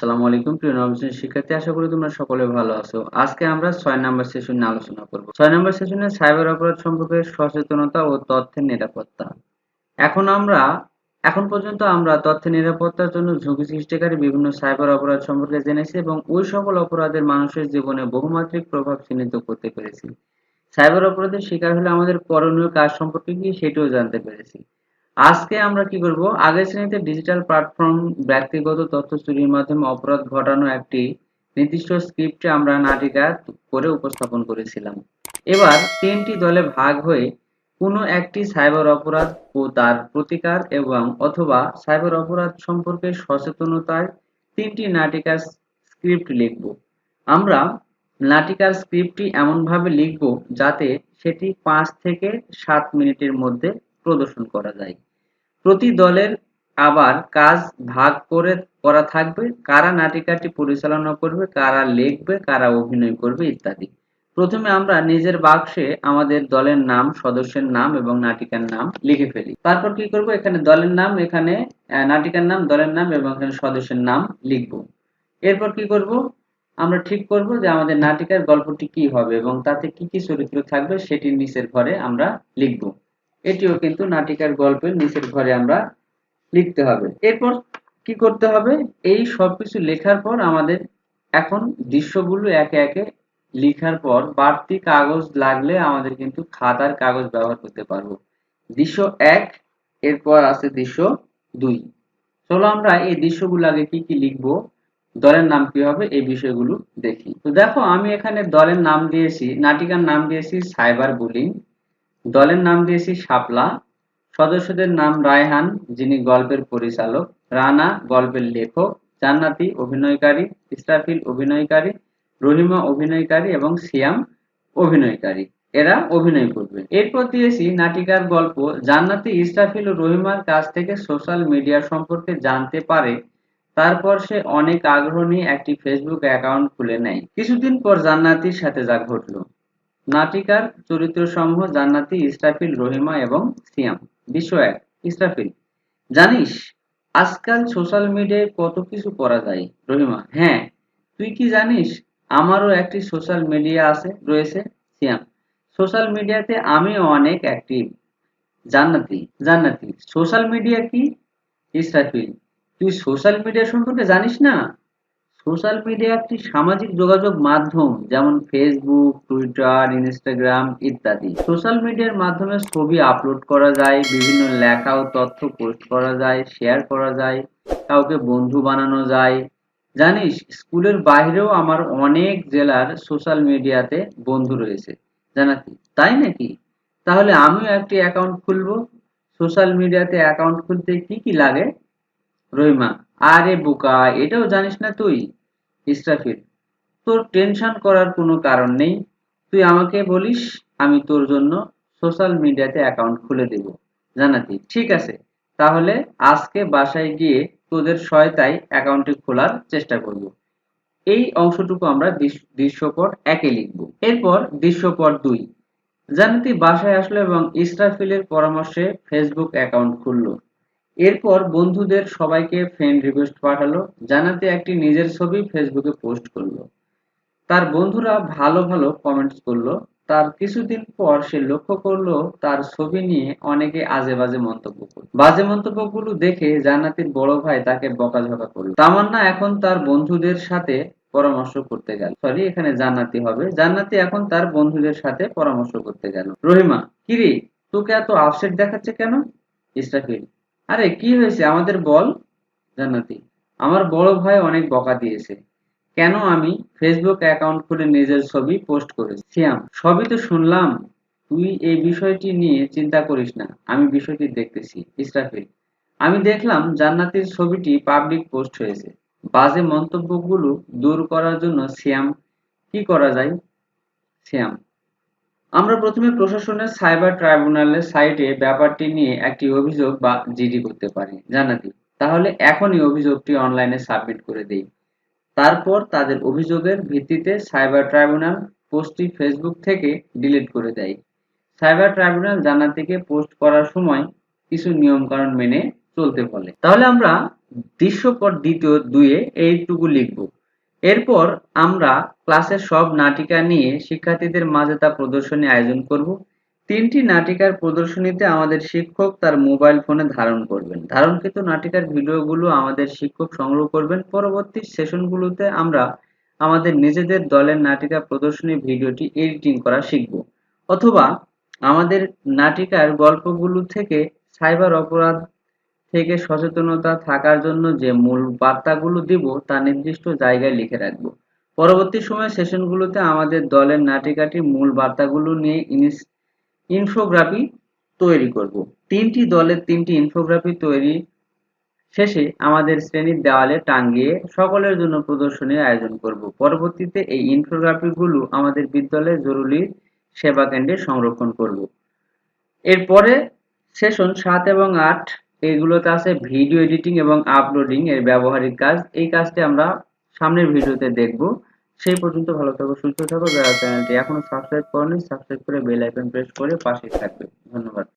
আসসালামু আলাইকুম, প্রিয় নবম শিক্ষার্থী। আশা করি তোমরা সকলে ভালো আছো। আজকে আমরা ছয় নাম্বার সেশনে আলোচনা করব। ছয় নাম্বার সেশনে সাইবার অপরাধ সম্পর্কে সচেতনতা ও তথ্যের নিরাপত্তা। এখন আমরা, এখন পর্যন্ত আমরা তথ্যের নিরাপত্তার জন্য ঝুঁকি সৃষ্টিকারী বিভিন্ন সাইবার অপরাধ সম্পর্কে জেনেছি এবং ওই সকল অপরাধের মানুষের জীবনে বহুমাত্রিক প্রভাব চিহ্নিত করতে পেরেছি। সাইবার অপরাধের শিকার হলে আমাদের করণীয় কাজ সম্পর্কে কি সেটাও জানতে পেরেছি। আজকে আমরা কি করব? আগের শ্রেণীতে ডিজিটাল প্ল্যাটফর্ম ব্যক্তিগত তথ্য চুরির মাধ্যমে অপরাধ ঘটানো একটি নির্দিষ্ট স্ক্রিপ্টে আমরা নাটিকা করে উপস্থাপন করেছিলাম। এবার তিনটি দলে ভাগ হয়ে কোনো একটি সাইবার অপরাধ ও তার প্রতিকার এবং অথবা সাইবার অপরাধ সম্পর্কে সচেতনতায় তিনটি নাটিকার স্ক্রিপ্ট লিখব। আমরা নাটিকার স্ক্রিপ্টটি এমনভাবে লিখব যাতে সেটি পাঁচ থেকে সাত মিনিটের মধ্যে প্রদর্শন করা যায়। প্রতি দলের আবার কাজ ভাগ করে করা থাকবে, কারা নাটিকাটি পরিচালনা করবে, কারা লিখবে, কারা অভিনয় করবে ইত্যাদি। প্রথমে আমরা নিজের বাক্সে আমাদের দলের নাম, সদস্যের নাম এবং নাটিকার নাম লিখে ফেলি। তারপর কি করব? এখানে দলের নাম, এখানে নাটিকার নাম, দলের নাম এবং এখানে সদস্যের নাম লিখব। এরপর কি করব? আমরা ঠিক করব যে আমাদের নাটিকার গল্পটি কি হবে এবং তাতে কি কি চরিত্র থাকবে সেটির নিচের ঘরে আমরা লিখব। এটিও কিন্তু নাটিকার গল্পের নিচের ঘরে আমরা লিখতে হবে। এরপর কি করতে হবে? এই সবকিছু লেখার পর আমাদের এখন দৃশ্যগুলো একে একে লিখার পর বাড়তি কাগজ লাগলে আমাদের কিন্তু খাতার কাগজ ব্যবহার করতে পারব। দৃশ্য এক, এরপর আছে দৃশ্য দুই। চলো আমরা এই দৃশ্যগুলো আগে কি কি লিখব? দলের নাম কি হবে? এই বিষয়গুলো দেখি। তো দেখো, আমি এখানে দলের নাম দিয়েছি, নাটিকার নাম দিয়েছি সাইবার বুলিং। দলের নাম দিয়েছি শাপলা। সদস্যদের নাম রায়হান, যিনি গল্পের পরিচালক। রানা, গল্পের লেখক। জান্নাতি, অভিনয়কারী। ইসরাফিল অভিনয়কারী। রহিমা, অভিনয়কারী এবং সিয়াম, অভিনয়কারী। এরা অভিনয় করবে। এরপর দিয়েছি নাটিকার গল্প। জান্নাতি ইসরাফিল ও রহিমার কাছ থেকে সোশ্যাল মিডিয়া সম্পর্কে জানতে পারে। তারপর সে অনেক আগ্রহ নিয়ে একটি ফেসবুক অ্যাকাউন্ট খুলে নেয়। কিছুদিন পর জান্নাতির সাথে যা ঘটলো। নাটিকার চরিত্র সমূহ জান্নাতি, ইসরাফিল, রহিমা এবং সিয়াম। বিশ্ব এক, ইসরাফিল। জানিস, আজকাল সোশ্যাল মিডিয়ায় কত কিছু করা যায়, রহিমা। হ্যাঁ তুই কি জানিস, আমারও একটি সোশ্যাল মিডিয়া আছে, রয়েছে, সিয়াম। সোশ্যাল মিডিয়াতে আমি অনেক অ্যাক্টিভ জান্নাতি জান্নাতি। সোশ্যাল মিডিয়া কি? ইসরাফিল। তুই সোশ্যাল মিডিয়া সম্পর্কে জানিস না? সোশ্যাল মিডিয়া একটি সামাজিক যোগাযোগ মাধ্যম, যেমন ফেসবুক টুইটার ইনস্টাগ্রাম ইত্যাদি। সোশ্যাল মিডিয়ার মাধ্যমে ছবি আপলোড করা যায়, বিভিন্ন লেখা ও তথ্য পোস্ট করা যায় শেয়ার করা যায়, কাউকে বন্ধু বানানো যায়। জানিস, স্কুলের বাইরেও আমার অনেক জেলার সোশ্যাল মিডিয়াতে বন্ধু রয়েছে। জানাতি, তাই নাকি? তাহলে আমিও একটি অ্যাকাউন্ট খুলবো। সোশ্যাল মিডিয়াতে অ্যাকাউন্ট খুলতে কি কি লাগে? রহিমা আরে বোকা, এটাও জানিস না তুই? ইসরাফিল, তোর টেনশন করার কোনো কারণ নেই। তুই আমাকে বলিস, আমি তোর জন্য সোশ্যাল মিডিয়াতে অ্যাকাউন্ট খুলে দেব। জানাতি, ঠিক আছে। তাহলে আজকে বাসায় গিয়ে তোদের সহায়তায় অ্যাকাউন্টটি খোলার চেষ্টা করব। এই অংশটুকু আমরা দৃশ্যপট একে লিখব। এরপর দৃশ্যপট দুই। জানাতি বাসায় আসলো এবং ইসরাফিলের পরামর্শে ফেসবুক অ্যাকাউন্ট খুললো। এরপর বন্ধুদের সবাইকে ফ্রেন্ড রিকোয়েস্ট পাঠালো, জানাতে একটি নিজের ছবি ফেসবুকে পোস্ট করল। তার বন্ধুরা ভালো ভালো কমেন্টস করল। তার কিছুদিন পর সে লক্ষ্য করল তার ছবি নিয়ে অনেকে আজে বাজে মন্তব্য করল। বাজে মন্তব্যগুলো দেখে জান্নাতির বড় ভাই তাকে বকাঝকা করল। তামান্না এখন তার বন্ধুদের সাথে পরামর্শ করতে গেল। সরি এখানে জান্নাতি হবে। জান্নাতি এখন তার বন্ধুদের সাথে পরামর্শ করতে গেল। রহিমা, কিরে, তোকে এত আপসেট দেখাচ্ছে কেন? ইসরাফিল আরে, কি হয়েছে? আমাদের বল? জান্নাতি। আমার বড় ভাই অনেক বকা দিয়েছে। কেন আমি ফেসবুক অ্যাকাউন্ট খুলে নিজের ছবি পোস্ট করেছি? সিয়াম সবই তো শুনলাম। তুই এই বিষয়টি নিয়ে চিন্তা করিস না। আমি বিষয়টি দেখতেছি, ইসরাফিল। আমি দেখলাম জান্নাতির ছবিটি পাবলিক পোস্ট হয়েছে। বাজে মন্তব্যগুলো দূর করার জন্য সিয়াম কি করা যায়? সিয়াম আমরা প্রথমে প্রশাসনের সাইবার ট্রাইব্যুনালের সাইটে ব্যাপারটি নিয়ে একটি অভিযোগ বা জিডি করতে পারি জানাতি তাহলে এখনই অভিযোগটি অনলাইনে সাবমিট করে দেই। তারপর তাদের অভিযোগের ভিত্তিতে সাইবার ট্রাইব্যুনাল পোস্টটি ফেসবুক থেকে ডিলিট করে দেয়। সাইবার ট্রাইব্যুনাল জানাতিকে পোস্ট করার সময় কিছু নিয়মকানুন মেনে চলতে বলে। তাহলে আমরা দৃশ্যপট দ্বিতীয় দুয়ে এইটুকু লিখব। এরপর আমরা ক্লাসের সব নাটিকা নিয়ে শিক্ষার্থীদের মাঝে তা প্রদর্শনী আয়োজন করব। তিনটি নাটিকার প্রদর্শনীতে আমাদের শিক্ষক তার মোবাইল ফোনে ধারণ করবেন। ধারণকৃত নাটিকার ভিডিওগুলো আমাদের শিক্ষক সংগ্রহ করবেন। পরবর্তী সেশনগুলোতে আমরা আমাদের নিজেদের দলের নাটিকা প্রদর্শনী ভিডিওটি এডিটিং করা শিখব। অথবা আমাদের নাটিকার গল্পগুলো থেকে সাইবার অপরাধ থেকে সচেতনতা থাকার জন্য যে মূল বার্তাগুলো দিব, তা নির্দিষ্ট জায়গায় লিখে রাখব। পরবর্তী সময় সেশনগুলোতে আমাদের দলের নাটিকাটির মূল বার্তাগুলো নিয়ে ইনফোগ্রাফি তৈরি করব। তিনটি দলের তিনটি ইনফোগ্রাফি তৈরি শেষে আমাদের শ্রেণির দেওয়ালে টাঙ্গিয়ে সকলের জন্য প্রদর্শনীর আয়োজন করব। পরবর্তীতে এই ইনফোগ্রাফিগুলো আমাদের বিদ্যালয়ের জরুরি সেবা কেন্দ্রে সংরক্ষণ করব। এরপরে সেশন সাত এবং আট এগুলোতে আছে ভিডিও এডিটিং এবং আপলোডিং এর ব্যবহারিক কাজ। এই কাজটি আমরা সামনের ভিডিওতে দেখব। সেই পর্যন্ত ভালো থাকো, সুস্থ থাকো, যারা চ্যানেলটি এখনও সাবস্ক্রাইব করেনি, সাবস্ক্রাইব করে বেল আইকন প্রেস করে পাশে থাকবে। ধন্যবাদ।